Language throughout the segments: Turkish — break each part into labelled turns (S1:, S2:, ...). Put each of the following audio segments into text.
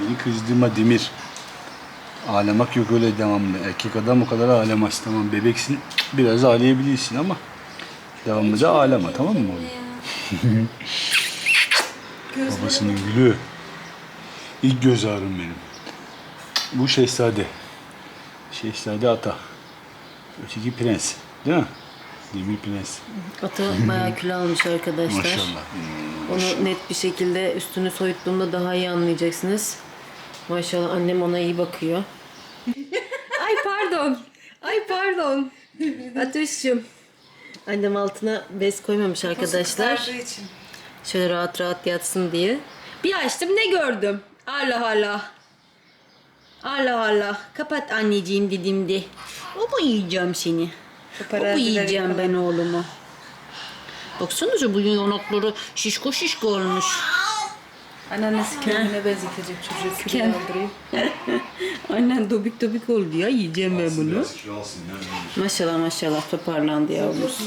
S1: Beni kızdırma Demir. Ağlamak yok öyle devamlı. Erkek adam o kadar ağlamaz. Tamam bebeksin biraz ağlayabilirsin ama devamlı da ağlama tamam mı oğlum? Babasının gülü. İlk göz ağrım benim. Bu şehzade. Şehzade ata. Öteki prens. Değil mi? Demir prens.
S2: Atı bayağı kilo almış arkadaşlar.
S1: Maşallah.
S2: Onu net bir şekilde üstünü soyuttuğumda daha iyi anlayacaksınız. Maşallah annem ona iyi bakıyor. Ay pardon. Ay pardon. Ateşciğim. Annem altına bez koymamış arkadaşlar.
S3: için.
S2: Şöyle rahat rahat yatsın diye. Bir açtım ne gördüm? Allah Allah. Allah Allah. Kapat anneciğim dediğimde. O mu yiyeceğim seni? O mu
S3: Paparazzileri
S2: yiyeceğim ben oğlumu? Baksanıza bu yanakları şişko şişko olmuş.
S3: Anneannesi kendine benzetecek çocuğu kilo
S2: Kend-
S3: aldırayım.
S2: Annen dobik dobik oldu ya yiyeceğim ben bunu. Maşallah maşallah toparlandı yavrumuz.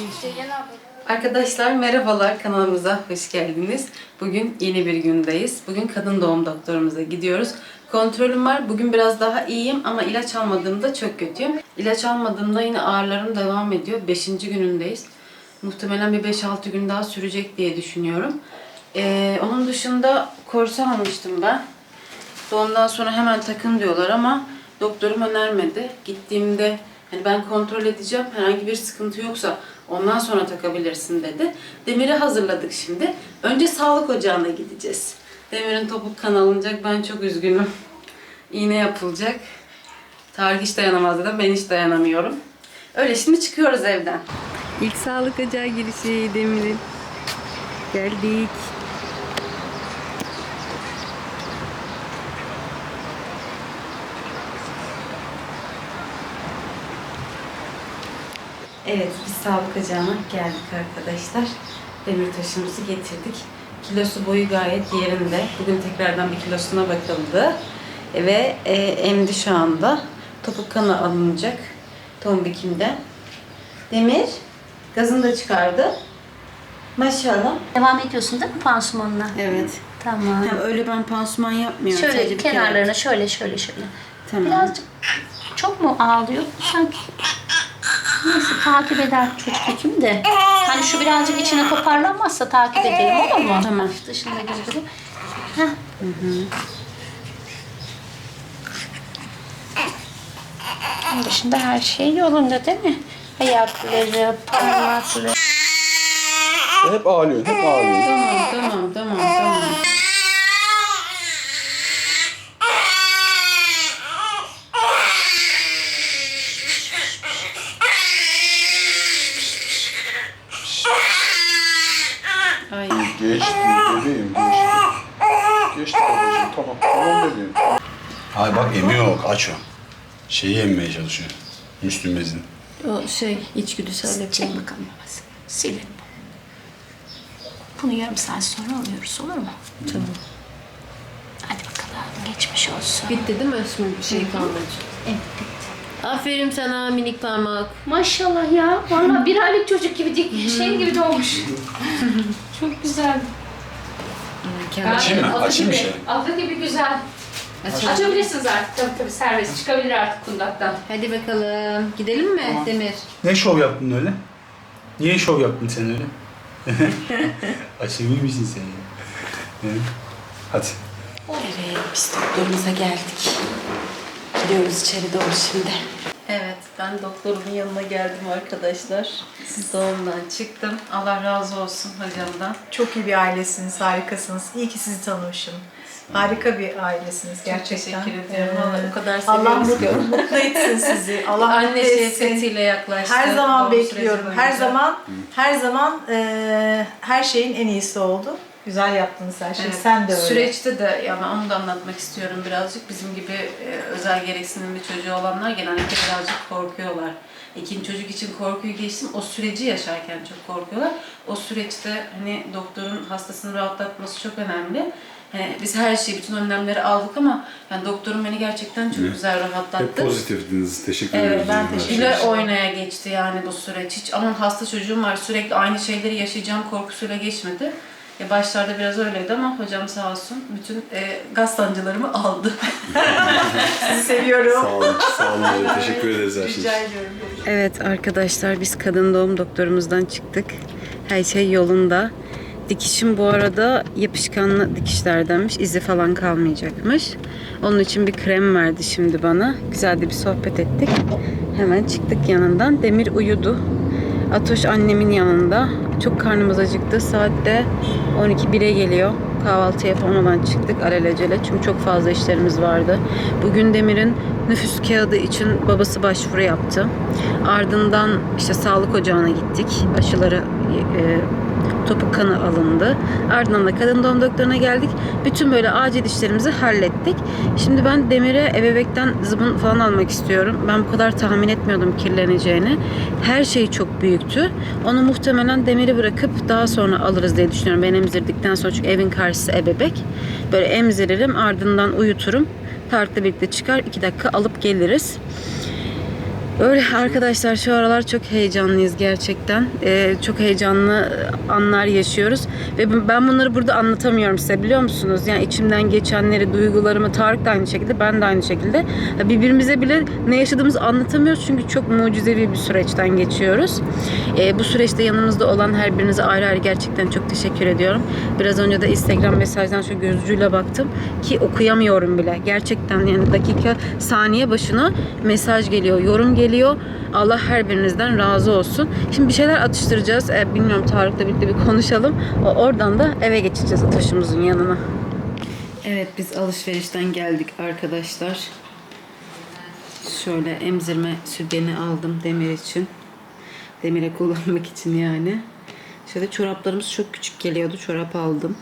S2: Arkadaşlar merhabalar kanalımıza hoş geldiniz. Bugün yeni bir gündeyiz. Bugün kadın doğum doktorumuza gidiyoruz. Kontrolüm var. Bugün biraz daha iyiyim ama ilaç almadığımda çok kötüyüm. İlaç almadığımda yine ağrılarım devam ediyor. Beşinci günündeyiz. Muhtemelen bir 5-6 gün daha sürecek diye düşünüyorum. Ee, onun dışında korse almıştım ben. Doğumdan sonra hemen takın diyorlar ama doktorum önermedi. Gittiğimde hani ben kontrol edeceğim herhangi bir sıkıntı yoksa ondan sonra takabilirsin dedi. Demir'i hazırladık şimdi. Önce sağlık ocağına gideceğiz. Demir'in topuk kan alınacak. Ben çok üzgünüm. İğne yapılacak. Tarih hiç dayanamaz dedim. Ben hiç dayanamıyorum. Öyle şimdi çıkıyoruz evden. İlk sağlık ocağı girişi Demir'in. Geldik. Evet, biz sağlık ocağına geldik arkadaşlar. Demir taşımızı getirdik. Kilosu boyu gayet yerinde. Bugün tekrardan bir kilosuna bakıldı. Ve e, emdi şu anda. Topuk kanı alınacak. Tombikimden. Demir, gazını da çıkardı. Maşallah.
S4: Devam ediyorsun değil mi pansumanına?
S2: Evet.
S4: Tamam.
S2: Hem öyle ben pansuman yapmıyorum.
S4: Şöyle
S2: Sadece bir kere-
S4: kenarlarına şöyle şöyle şöyle.
S2: Tamam.
S4: Birazcık çok mu ağlıyor? Sanki neyse takip eder çocuk hekim de. Hani şu birazcık içine toparlanmazsa takip edelim olur mu?
S2: Tamam.
S4: Dışında gözüküyor. Heh. Onun dışında her şey yolunda değil mi? Ayakları, parmakları.
S1: Hep ağlıyor, hep ağlıyor.
S2: Tamam, tamam, tamam, tamam. Ay.
S1: Geçti bebeğim geçti. Geçti babacığım tamam tamam bebeğim. Hayır bak emiyor aç o. Şeyi emmeye çalışıyor. Müslüm bezin.
S2: O şey içgüdüsel
S4: Çek
S2: yapıyor.
S4: bakalım babası. Silin. Bunu yarım saat sonra alıyoruz olur mu?
S2: Tamam.
S4: Hadi bakalım geçmiş olsun.
S2: Bitti değil mi? Şimdi bir şey kalmadı.
S4: Evet bitti.
S2: Aferin sana minik parmak.
S4: Maşallah ya. Vallahi bir aylık çocuk gibi dik- şey gibi doğmuş. Çok güzel.
S1: Açayım mı?
S4: Adı
S1: Açayım mı
S4: gibi,
S1: şey?
S4: Adı gibi güzel. Açabilirsiniz artık. Tabii tabii serbest. Çıkabilir artık kundaktan.
S2: Hadi bakalım. Gidelim mi Demir?
S1: Ne şov yaptın öyle? Niye şov yaptın sen öyle? Açabilir misin sen ya? Hadi.
S2: Evet, biz doktorumuza geldik. Gidiyoruz içeri doğru şimdi. Evet, ben doktorumun yanına geldim arkadaşlar. Doğumdan çıktım. Allah razı olsun hocamdan.
S3: Çok iyi bir ailesiniz, harikasınız. İyi ki sizi tanımışım. Harika bir ailesiniz gerçekten.
S2: teşekkür ediyorum. Vallahi o kadar
S3: Allah
S2: seviyoruz ki.
S3: mutlu, mutlu etsin sizi. Allah
S2: Anne
S3: etsin.
S2: şefkatiyle yaklaştı.
S3: Her zaman
S2: doğum
S3: bekliyorum. Her
S2: boyunca.
S3: zaman, her zaman eee, her şeyin en iyisi oldu. Güzel yaptınız her şeyi.
S2: Evet,
S3: Sen de öyle.
S2: Süreçte de yani onu da anlatmak istiyorum birazcık. Bizim gibi e, özel gereksinimli çocuğu olanlar genellikle birazcık korkuyorlar. İkinci çocuk için korkuyu geçtim. O süreci yaşarken çok korkuyorlar. O süreçte hani doktorun hastasını rahatlatması çok önemli. Hani biz her şeyi, bütün önlemleri aldık ama yani doktorum beni gerçekten çok güzel rahatlattı.
S1: Hep pozitiftiniz. Teşekkür
S2: Evet,
S1: ederim.
S3: ben teşekkür
S2: Güle oynaya geçti yani bu süreç. Hiç aman hasta çocuğum var sürekli aynı şeyleri yaşayacağım korkusuyla geçmedi. E, başlarda biraz öyleydi ama hocam sağ olsun bütün e, gaz sancılarımı aldı.
S3: Sizi seviyorum.
S5: Sağ olun, sağ olun. Teşekkür ederiz her şey.
S3: Rica ediyorum.
S2: Evet arkadaşlar biz kadın doğum doktorumuzdan çıktık. Her şey yolunda. Dikişim bu arada yapışkanlı dikişlerdenmiş. izi falan kalmayacakmış. Onun için bir krem verdi şimdi bana. Güzel de bir sohbet ettik. Hemen çıktık yanından. Demir uyudu. Atoş annemin yanında. Çok karnımız acıktı. Saat de 12-1'e geliyor. Kahvaltı yapamadan çıktık alelacele. Çünkü çok fazla işlerimiz vardı. Bugün Demir'in nüfus kağıdı için babası başvuru yaptı. Ardından işte sağlık ocağına gittik. Aşıları e, topuk kanı alındı. Ardından da kadın doğum doktoruna geldik. Bütün böyle acil işlerimizi hallettik. Şimdi ben Demir'e ebebekten zıbın falan almak istiyorum. Ben bu kadar tahmin etmiyordum kirleneceğini. Her şey çok büyüktü. Onu muhtemelen Demir'i bırakıp daha sonra alırız diye düşünüyorum. Ben emzirdikten sonra çünkü evin karşısı ebebek. Böyle emziririm ardından uyuturum. Tarık'la birlikte çıkar iki dakika alıp geliriz. Öyle arkadaşlar şu aralar çok heyecanlıyız gerçekten. Ee, çok heyecanlı anlar yaşıyoruz. Ve ben bunları burada anlatamıyorum size biliyor musunuz? Yani içimden geçenleri, duygularımı Tarık da aynı şekilde, ben de aynı şekilde. Birbirimize bile ne yaşadığımızı anlatamıyoruz çünkü çok mucizevi bir süreçten geçiyoruz. Ee, bu süreçte yanımızda olan her birinize ayrı ayrı gerçekten çok teşekkür ediyorum. Biraz önce de Instagram mesajdan şu gözcüyle baktım ki okuyamıyorum bile. Gerçekten yani dakika, saniye başına mesaj geliyor, yorum geliyor. Allah her birinizden razı olsun. Şimdi bir şeyler atıştıracağız. Ee, bilmiyorum Tarık'la birlikte bir konuşalım. Oradan da eve geçeceğiz Ataş'ımızın yanına. Evet biz alışverişten geldik arkadaşlar. Şöyle emzirme sütyeni aldım Demir için. Demir'e kullanmak için yani. Şöyle çoraplarımız çok küçük geliyordu. Çorap aldım.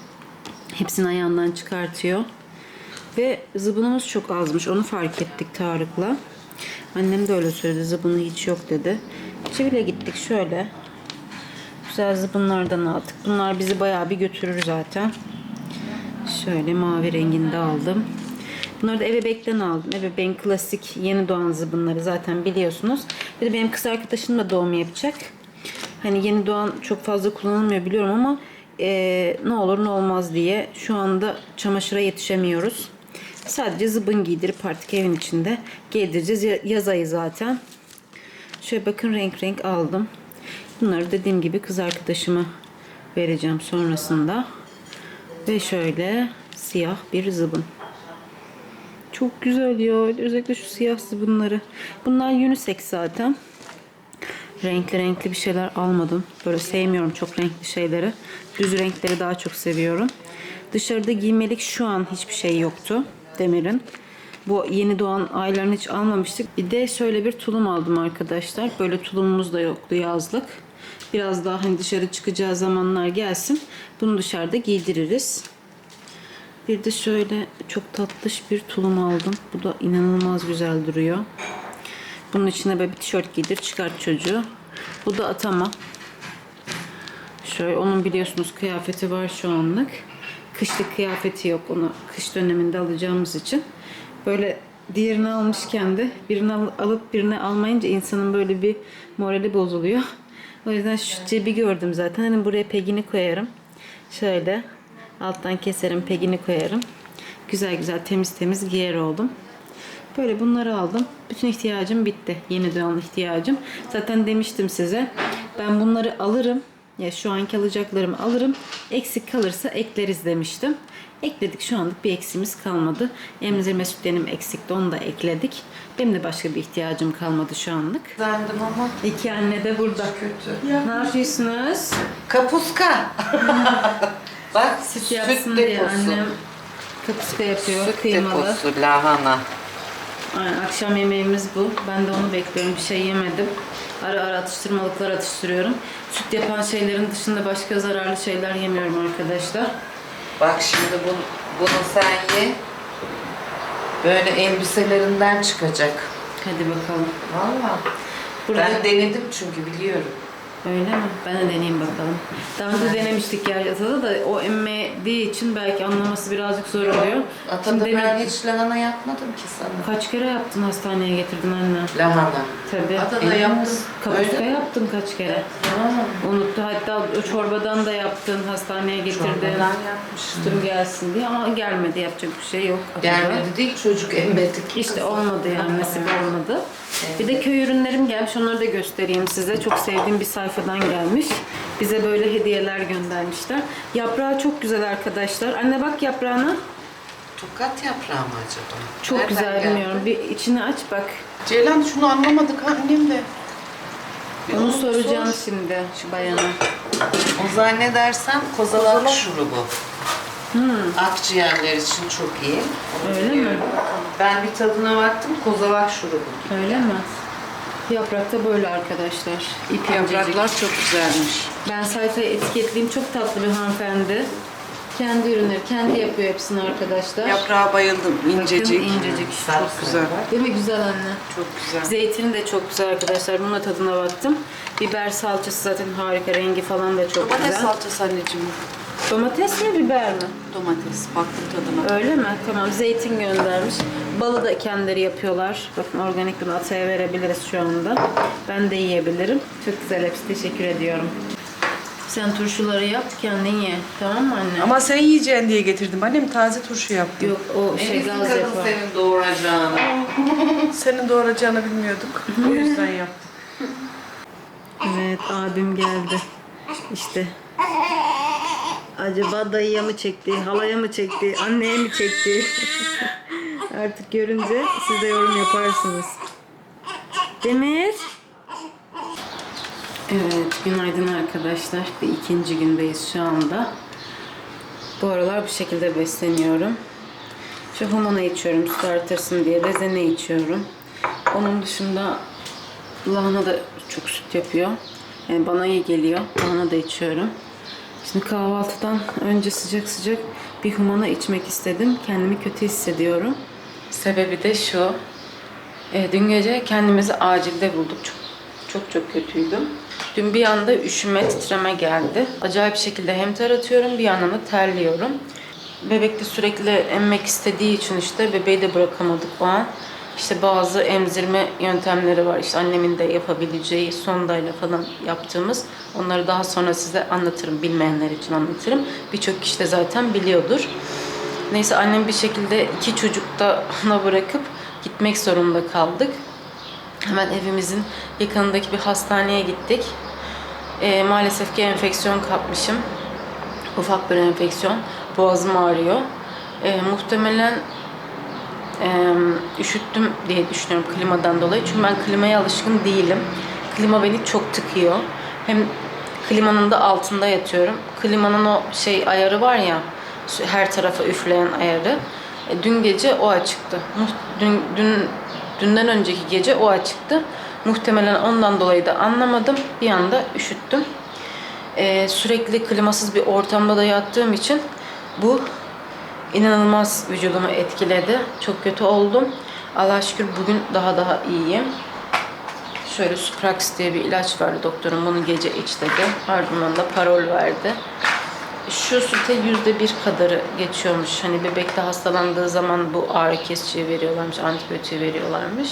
S2: Hepsini ayağından çıkartıyor. Ve zıbınımız çok azmış. Onu fark ettik Tarık'la. Annem de öyle söyledi. Zıbını hiç yok dedi. Çivile gittik şöyle. Güzel zıbınlardan aldık. Bunlar bizi bayağı bir götürür zaten. Şöyle mavi renginde aldım. Bunları da ebebekten aldım. Ebebeğin klasik yeni doğan zıbınları zaten biliyorsunuz. Bir de benim kız arkadaşım da doğum yapacak. Hani yeni doğan çok fazla kullanılmıyor biliyorum ama eee, ne olur ne olmaz diye şu anda çamaşıra yetişemiyoruz. Sadece zıbın giydirip artık evin içinde giydireceğiz. Ya- Yaz ayı zaten. Şöyle bakın renk renk aldım. Bunları dediğim gibi kız arkadaşıma vereceğim sonrasında. Ve şöyle siyah bir zıbın. Çok güzel ya. Özellikle şu siyah zıbınları. Bunlar unisex zaten. Renkli renkli bir şeyler almadım. Böyle sevmiyorum çok renkli şeyleri. Düz renkleri daha çok seviyorum. Dışarıda giymelik şu an hiçbir şey yoktu Demir'in. Bu yeni doğan aylarını hiç almamıştık. Bir de şöyle bir tulum aldım arkadaşlar. Böyle tulumumuz da yoktu yazlık. Biraz daha hani dışarı çıkacağı zamanlar gelsin. Bunu dışarıda giydiririz. Bir de şöyle çok tatlış bir tulum aldım. Bu da inanılmaz güzel duruyor. Bunun içine böyle bir tişört giydir çıkart çocuğu. Bu da atama. Şöyle onun biliyorsunuz kıyafeti var şu anlık. Kışlık kıyafeti yok. Onu kış döneminde alacağımız için. Böyle diğerini almışken de birini al- alıp birini almayınca insanın böyle bir morali bozuluyor. O yüzden şu cebi gördüm zaten. Hani buraya pegini koyarım. Şöyle alttan keserim pegini koyarım. Güzel güzel temiz temiz giyer oldum. Böyle bunları aldım. Bütün ihtiyacım bitti. Yeni doğan ihtiyacım. Zaten demiştim size. Ben bunları alırım. Ya şu anki alacaklarımı alırım. Eksik kalırsa ekleriz demiştim. Ekledik. Şu anlık bir eksiğimiz kalmadı. Emzirme sütlerim eksikti. Onu da ekledik. Benim de başka bir ihtiyacım kalmadı şu anlık.
S6: Zandım ama
S2: İki anne de burada.
S6: kötü.
S2: Ne yapıyorsunuz?
S6: Kapuska. Bak süt,
S2: Süt yapsın
S6: deposu.
S2: diye annem kapuska yapıyor.
S6: Süt
S2: kıymalı.
S6: deposu lahana.
S2: Aynen, akşam yemeğimiz bu. Ben de onu bekliyorum. Bir şey yemedim. Ara ara atıştırmalıklar atıştırıyorum. Süt yapan şeylerin dışında başka zararlı şeyler yemiyorum arkadaşlar.
S6: Bak şimdi bunu, bunu sen ye. Böyle elbiselerinden çıkacak.
S2: Hadi bakalım.
S6: Valla.
S2: Burada
S6: Ben denedim çünkü biliyorum.
S2: Öyle mi? Ben de deneyeyim bakalım. Daha önce denemiştik ya Atada da o emmediği için belki anlaması birazcık zor oluyor.
S6: Atada
S2: Şimdi
S6: ben
S2: demin-
S6: hiç lahana yapmadım ki sana.
S2: Kaç kere yaptın hastaneye getirdin anne?
S6: Lahana.
S2: Tabii.
S6: Atada yaptım.
S2: Kapuska
S6: Öyle.
S2: yaptın kaç kere? Unuttu. Hatta o çorbadan da yaptın, hastaneye getirdin.
S6: Çorbadan yapmıştım.
S2: Dur gelsin diye ama gelmedi. Yapacak bir şey yok.
S6: Gelmedi değil çocuk emmedik.
S2: İşte olmadı yani nasip olmadı. Bir de köy ürünlerim gelmiş onları da göstereyim size. Çok sevdiğim bir sayfadan gelmiş. Bize böyle hediyeler göndermişler. Yaprağı çok güzel arkadaşlar. Anne bak yaprağına.
S6: Tokat yaprağı mı acaba?
S2: Çok
S6: Nereden
S2: güzel
S6: geldi?
S2: bilmiyorum. Bir içini aç bak.
S3: Ceylan şunu anlamadık annem de.
S2: Onu soracağım şimdi şu bayana.
S6: O zannedersem kozalak şurubu. Akciğerler için çok iyi. Onu
S2: Öyle mi?
S6: biliyorum. Ben bir tadına baktım kozalak şurubu.
S2: Öyle mi? Yaprak da böyle arkadaşlar. İp incecik.
S6: Yapraklar çok güzelmiş.
S2: Ben sayfayı etiketleyeyim. Çok tatlı bir hanımefendi. Kendi ürünleri, kendi yapıyor hepsini arkadaşlar.
S6: Yaprağa bayıldım. İncecik.
S2: İncecik.
S6: Çok güzel.
S2: Değil mi? Güzel anne.
S6: Çok güzel.
S2: Zeytini de çok güzel arkadaşlar. Bunun da tadına baktım. Biber salçası zaten harika. Rengi falan da çok
S7: Domates
S2: güzel.
S7: salçası anneciğim.
S2: Domates mi biber mi?
S7: Domates. Baktım tadına.
S2: Öyle mi? Tamam. Zeytin göndermiş. Balı da kendileri yapıyorlar. Bakın organik bunu Atay'a verebiliriz şu anda. Ben de yiyebilirim. Çok güzel hepsi. Teşekkür ediyorum. Sen turşuları yap, kendin ye. Tamam mı anne?
S7: Ama sen yiyeceksin diye getirdim. Annem taze turşu yaptı.
S2: Yok o şey
S6: Elif'in
S2: gaz
S6: kadın
S2: yapar.
S6: senin doğuracağını.
S7: Senin doğuracağını bilmiyorduk. O yüzden yaptım.
S2: Evet abim geldi. İşte. Acaba dayıya mı çekti, halaya mı çekti, anneye mi çekti? Artık görünce siz de yorum yaparsınız. Demir. Evet, günaydın arkadaşlar. Bir ikinci gündeyiz şu anda. Bu aralar bu şekilde besleniyorum. Şu humana içiyorum süt artırsın diye. Rezene içiyorum. Onun dışında lahana da çok süt yapıyor. Yani bana iyi geliyor. Lahana da içiyorum. Şimdi kahvaltıdan önce sıcak sıcak bir humana içmek istedim. Kendimi kötü hissediyorum. Sebebi de şu. E, dün gece kendimizi acilde bulduk. Çok çok çok kötüydüm. Dün bir anda üşüme, titreme geldi. Acayip şekilde hem ter atıyorum bir yandan da terliyorum. Bebek de sürekli emmek istediği için işte bebeği de bırakamadık o an. İşte bazı emzirme yöntemleri var. İşte annemin de yapabileceği sondayla falan yaptığımız. Onları daha sonra size anlatırım. Bilmeyenler için anlatırım. Birçok kişi de zaten biliyordur. Neyse annem bir şekilde iki çocuk da ona bırakıp gitmek zorunda kaldık. Hemen evimizin yakınındaki bir hastaneye gittik. Ee, maalesef ki enfeksiyon kapmışım. Ufak bir enfeksiyon. Boğazım ağrıyor. Ee, muhtemelen e, üşüttüm diye düşünüyorum klimadan dolayı. Çünkü ben klimaya alışkın değilim. Klima beni çok tıkıyor. Hem klimanın da altında yatıyorum. Klimanın o şey ayarı var ya her tarafa üfleyen ayarı. E, dün gece o açıktı. Dün, dün dünden önceki gece o açıktı. Muhtemelen ondan dolayı da anlamadım. Bir anda üşüttüm. E, sürekli klimasız bir ortamda da yattığım için bu inanılmaz vücudumu etkiledi. Çok kötü oldum. Allah'a şükür bugün daha daha iyiyim. Şöyle Suprax diye bir ilaç verdi doktorum. Bunu gece iç dedi. Ardından da parol verdi. Şu süte yüzde bir kadarı geçiyormuş. Hani bebekte hastalandığı zaman bu ağrı kesiciyi veriyorlarmış, antibiyotiği veriyorlarmış.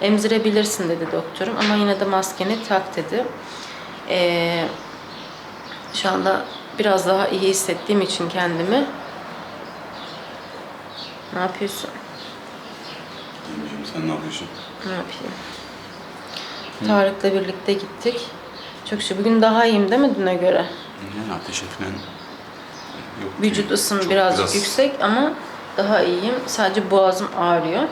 S2: Emzirebilirsin dedi doktorum ama yine de maskeni tak dedi. Ee, şu anda biraz daha iyi hissettiğim için kendimi ne yapıyorsun?
S5: Sen ne yapıyorsun?
S2: Ne yapayım? Tarık'la birlikte gittik. Çok şükür. Bugün daha iyiyim değil mi düne göre?
S5: Yani ateşi falan yok.
S2: Vücut ısım birazcık yüksek ama daha iyiyim. Sadece boğazım ağrıyor.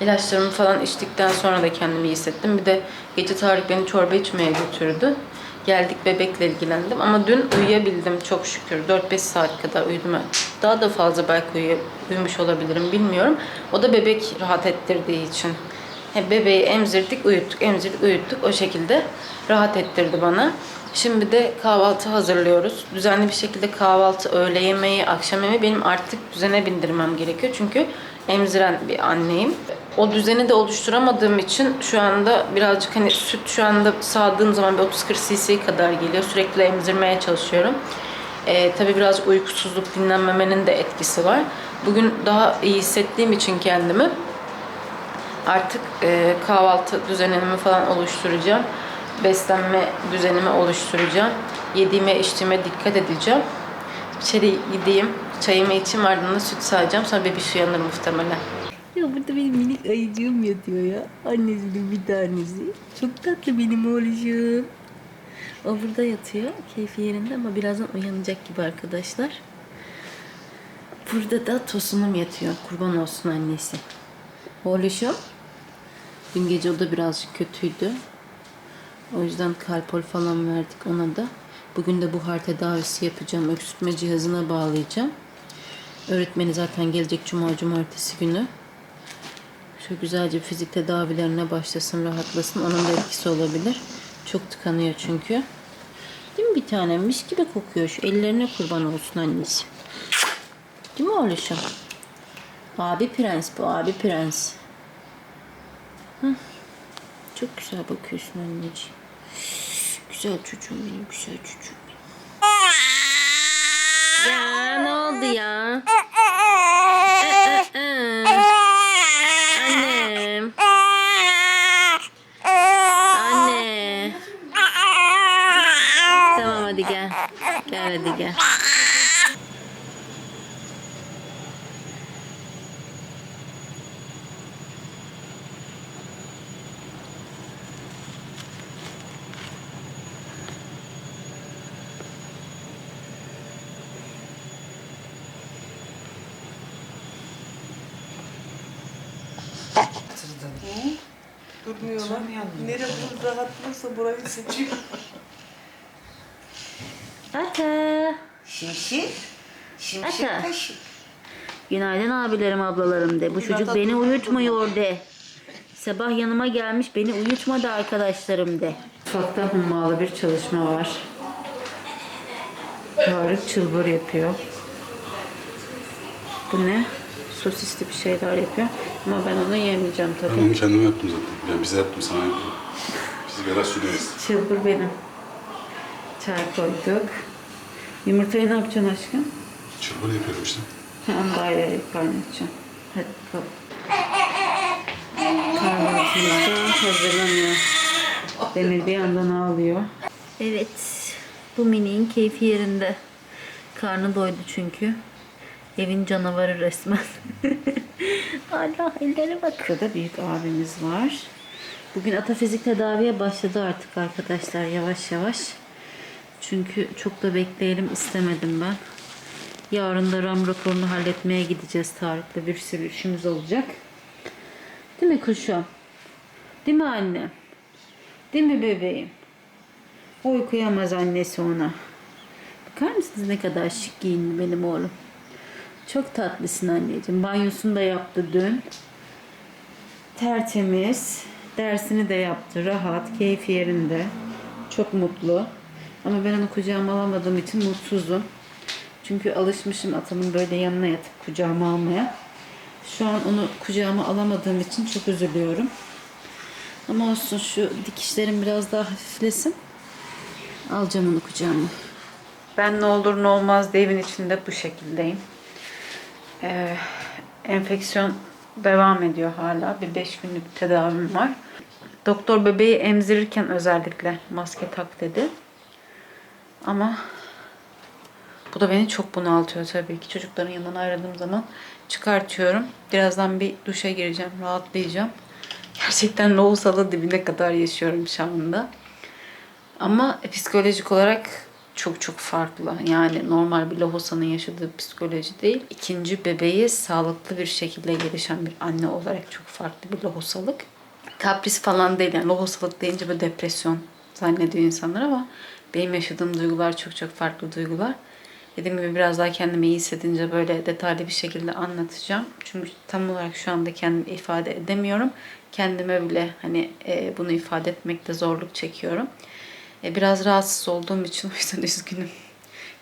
S2: İlaçlarımı falan içtikten sonra da kendimi iyi hissettim. Bir de gece Tarık beni çorba içmeye götürdü. Geldik bebekle ilgilendim ama dün uyuyabildim çok şükür. 4-5 saat kadar uyudum. Daha da fazla belki uyuy- uyumuş olabilirim bilmiyorum. O da bebek rahat ettirdiği için. He, bebeği emzirdik, uyuttuk, emzirdik, uyuttuk. O şekilde rahat ettirdi bana. Şimdi de kahvaltı hazırlıyoruz. Düzenli bir şekilde kahvaltı, öğle yemeği, akşam yemeği benim artık düzene bindirmem gerekiyor. Çünkü emziren bir anneyim. O düzeni de oluşturamadığım için şu anda birazcık hani süt şu anda sağdığım zaman bir 30-40 cc kadar geliyor. Sürekli emzirmeye çalışıyorum. Ee, tabii biraz uykusuzluk, dinlenmemenin de etkisi var. Bugün daha iyi hissettiğim için kendimi artık e, kahvaltı düzenimi falan oluşturacağım. Beslenme düzenimi oluşturacağım. Yediğime içtiğime dikkat edeceğim. İçeri gideyim, çayımı içeyim ardından süt sağacağım. Sonra bebiş uyanır muhtemelen. Ya burada benim minik ayıcığım yatıyor ya. Annesinin bir tanesi. Çok tatlı benim oğlucum. O burada yatıyor. Keyfi yerinde ama birazdan uyanacak gibi arkadaşlar. Burada da tosunum yatıyor. Kurban olsun annesi. Oğluşum. Dün gece o da birazcık kötüydü. O yüzden kalpol falan verdik ona da. Bugün de buhar tedavisi yapacağım. Öksürtme cihazına bağlayacağım. Öğretmeni zaten gelecek cuma cumartesi günü. Şöyle güzelce fizik tedavilerine başlasın, rahatlasın. Onun da etkisi olabilir. Çok tıkanıyor çünkü. Değil mi bir tanem? Mis gibi kokuyor. Şu ellerine kurban olsun annesi. Değil mi oğluşum? Abi prens bu, abi prens. Hı. Çok güzel bakıyorsun anneciğim. Güzel çocuğum benim, güzel çocuğum benim. Ya ne oldu ya? Annem. Anne. Tamam hadi gel. Gel hadi gel.
S7: Durmuyorlar. Nere burada rahatlıyorsa burayı seçiyor.
S2: Ata.
S8: Şimşir. Şimşir
S2: Ata.
S8: taşı.
S2: Günaydın abilerim ablalarım de. Bu çocuk beni uyutmuyor de. Sabah yanıma gelmiş beni uyutmadı arkadaşlarım de. Mutfakta hummalı bir çalışma var. Tarık çılbır yapıyor. Bu ne? Sosisli bir şeyler yapıyor. Ama ben onu yemeyeceğim
S5: Ben
S2: tabii.
S5: onu kendime yaptım zaten. Yani bize yaptım, sana yaptım. Biz biraz sürüyoruz.
S2: Çılbır benim. Çay koyduk. Yumurtayı ne yapacaksın aşkım?
S5: Çırpır yapıyorum işte.
S2: Onu da ayrı ayrı kaynatacağım. Hadi bakalım. Kahvaltımız da hazırlanıyor. Demir bir yandan ağlıyor. Evet. Bu miniğin keyfi yerinde. Karnı doydu çünkü. Evin canavarı resmen. Allah ellere bak. Şurada büyük abimiz var. Bugün atafizik tedaviye başladı artık arkadaşlar yavaş yavaş. Çünkü çok da bekleyelim istemedim ben. Yarın da RAM raporunu halletmeye gideceğiz Tarık'la. Bir sürü işimiz olacak. Değil mi kuşum? Değil mi anne? Değil mi bebeğim? Uykuyamaz annesi ona. Bakar mısınız ne kadar şık giyindi benim oğlum? Çok tatlısın anneciğim. Banyosunu da yaptı dün. Tertemiz. Dersini de yaptı. Rahat, keyfi yerinde. Çok mutlu. Ama ben onu kucağıma alamadığım için mutsuzum. Çünkü alışmışım atamın böyle yanına yatıp kucağıma almaya. Şu an onu kucağıma alamadığım için çok üzülüyorum. Ama olsun şu dikişlerim biraz daha hafiflesin. Alacağım onu kucağıma. Ben ne olur ne olmaz diye evin içinde bu şekildeyim. Ee, enfeksiyon devam ediyor hala. Bir 5 günlük tedavim var. Doktor bebeği emzirirken özellikle maske tak dedi. Ama bu da beni çok bunaltıyor tabii ki. Çocukların yanından ayrıldığım zaman çıkartıyorum. Birazdan bir duşa gireceğim, rahatlayacağım. Gerçekten lohusalı dibine kadar yaşıyorum şu anda. Ama psikolojik olarak çok çok farklı. Yani normal bir lohusanın yaşadığı psikoloji değil. İkinci bebeği sağlıklı bir şekilde gelişen bir anne olarak çok farklı bir lohusalık. Kapris falan değil yani lohusalık deyince böyle depresyon zannediyor insanlar ama benim yaşadığım duygular çok çok farklı duygular. Dediğim gibi biraz daha kendimi iyi hissedince böyle detaylı bir şekilde anlatacağım. Çünkü tam olarak şu anda kendimi ifade edemiyorum. Kendime bile hani e, bunu ifade etmekte zorluk çekiyorum. E, biraz rahatsız olduğum için o yüzden üzgünüm.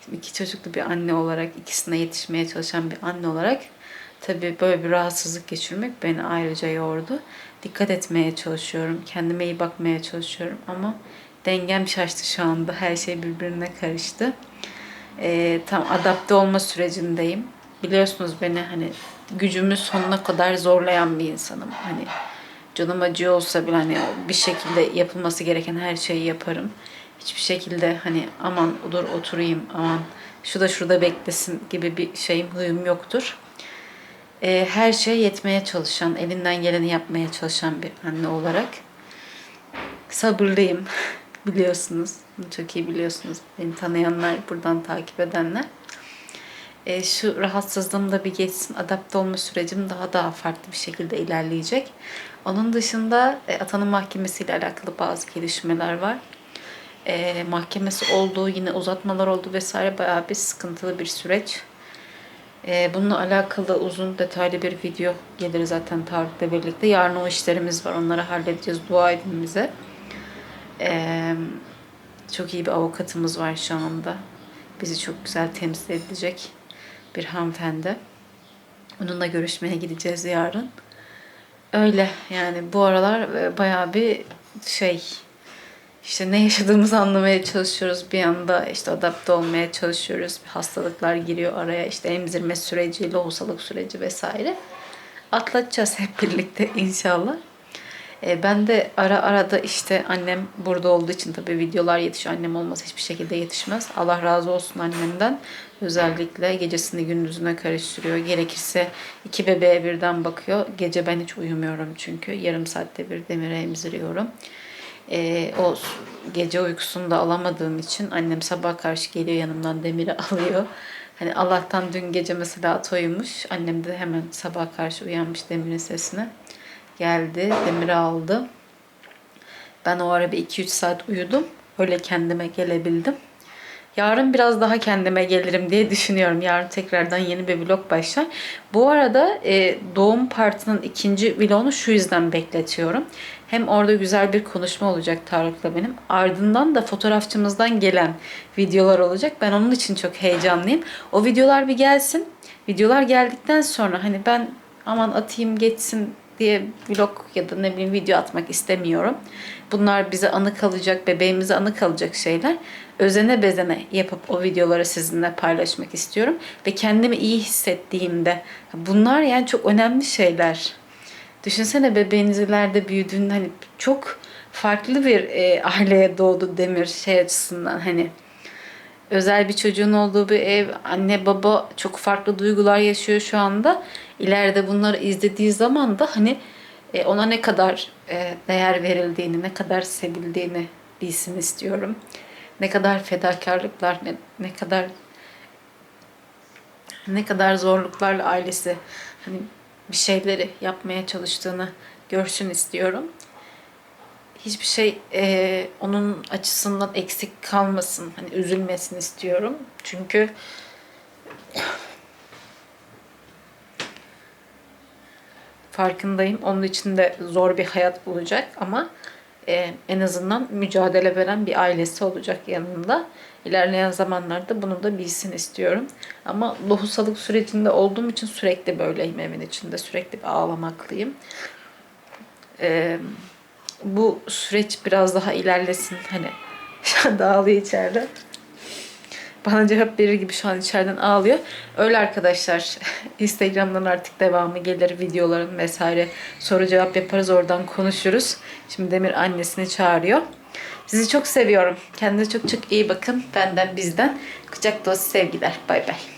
S2: Şimdi iki çocuklu bir anne olarak, ikisine yetişmeye çalışan bir anne olarak tabii böyle bir rahatsızlık geçirmek beni ayrıca yordu. Dikkat etmeye çalışıyorum, kendime iyi bakmaya çalışıyorum ama dengem şaştı şu anda. Her şey birbirine karıştı. Ee, tam adapte olma sürecindeyim. Biliyorsunuz beni hani gücümü sonuna kadar zorlayan bir insanım. Hani canım acıyor olsa bile hani bir şekilde yapılması gereken her şeyi yaparım. Hiçbir şekilde hani aman dur oturayım aman şu da şurada beklesin gibi bir şeyim huyum yoktur. Ee, her şeye yetmeye çalışan, elinden geleni yapmaya çalışan bir anne olarak sabırlıyım biliyorsunuz. Bunu çok iyi biliyorsunuz. Beni tanıyanlar, buradan takip edenler. E, şu rahatsızlığım da bir geçsin. Adapte olma sürecim daha daha farklı bir şekilde ilerleyecek. Onun dışında e, atanın mahkemesiyle alakalı bazı gelişmeler var. E, mahkemesi oldu, yine uzatmalar oldu vesaire bayağı bir sıkıntılı bir süreç. E, bununla alakalı uzun detaylı bir video gelir zaten Tarık'la birlikte. Yarın o işlerimiz var. Onları halledeceğiz. Dua edin bize. Ee, çok iyi bir avukatımız var şu anda. Bizi çok güzel temsil edecek bir hanımefendi. Onunla görüşmeye gideceğiz yarın. Öyle yani bu aralar e, bayağı bir şey işte ne yaşadığımızı anlamaya çalışıyoruz. Bir anda işte adapte olmaya çalışıyoruz. Hastalıklar giriyor araya işte emzirme süreci, lohusalık süreci vesaire. Atlatacağız hep birlikte inşallah. E, ben de ara arada işte annem burada olduğu için tabii videolar yetişiyor. Annem olmasa hiçbir şekilde yetişmez. Allah razı olsun annemden. Özellikle gecesini gündüzüne karıştırıyor. Gerekirse iki bebeğe birden bakıyor. Gece ben hiç uyumuyorum çünkü. Yarım saatte bir demire emziriyorum. E, o gece uykusunu da alamadığım için annem sabah karşı geliyor yanımdan demiri alıyor. Hani Allah'tan dün gece mesela Ato uyumuş. Annem de hemen sabah karşı uyanmış demirin sesine geldi, demiri aldı. Ben o ara bir 2-3 saat uyudum. Öyle kendime gelebildim. Yarın biraz daha kendime gelirim diye düşünüyorum. Yarın tekrardan yeni bir vlog başlar. Bu arada e, doğum partinin ikinci vlogunu şu yüzden bekletiyorum. Hem orada güzel bir konuşma olacak Tarık'la benim. Ardından da fotoğrafçımızdan gelen videolar olacak. Ben onun için çok heyecanlıyım. O videolar bir gelsin. Videolar geldikten sonra hani ben aman atayım geçsin diye vlog ya da ne bileyim video atmak istemiyorum. Bunlar bize anı kalacak, bebeğimize anı kalacak şeyler. Özene bezene yapıp o videoları sizinle paylaşmak istiyorum. Ve kendimi iyi hissettiğimde bunlar yani çok önemli şeyler. Düşünsene bebeğiniz ileride büyüdüğünde hani çok farklı bir e, aileye doğdu Demir şey açısından hani özel bir çocuğun olduğu bir ev, anne baba çok farklı duygular yaşıyor şu anda. İleride bunları izlediği zaman da hani e, ona ne kadar e, değer verildiğini, ne kadar sevildiğini bilsin istiyorum. Ne kadar fedakarlıklar, ne, ne kadar ne kadar zorluklarla ailesi hani bir şeyleri yapmaya çalıştığını görsün istiyorum. Hiçbir şey e, onun açısından eksik kalmasın, hani üzülmesin istiyorum. Çünkü farkındayım. Onun için de zor bir hayat bulacak ama e, en azından mücadele veren bir ailesi olacak yanında. İlerleyen zamanlarda bunu da bilsin istiyorum. Ama lohusalık sürecinde olduğum için sürekli böyleyim evin içinde. Sürekli bir ağlamaklıyım. E, bu süreç biraz daha ilerlesin. Hani şu anda ağlıyor içeride. Bana cevap verir gibi şu an içeriden ağlıyor. Öyle arkadaşlar. Instagram'dan artık devamı gelir videoların vesaire. Soru cevap yaparız oradan konuşuruz. Şimdi Demir annesini çağırıyor. Sizi çok seviyorum. Kendinize çok çok iyi bakın. Benden bizden. Kucak dolusu sevgiler. Bay bay.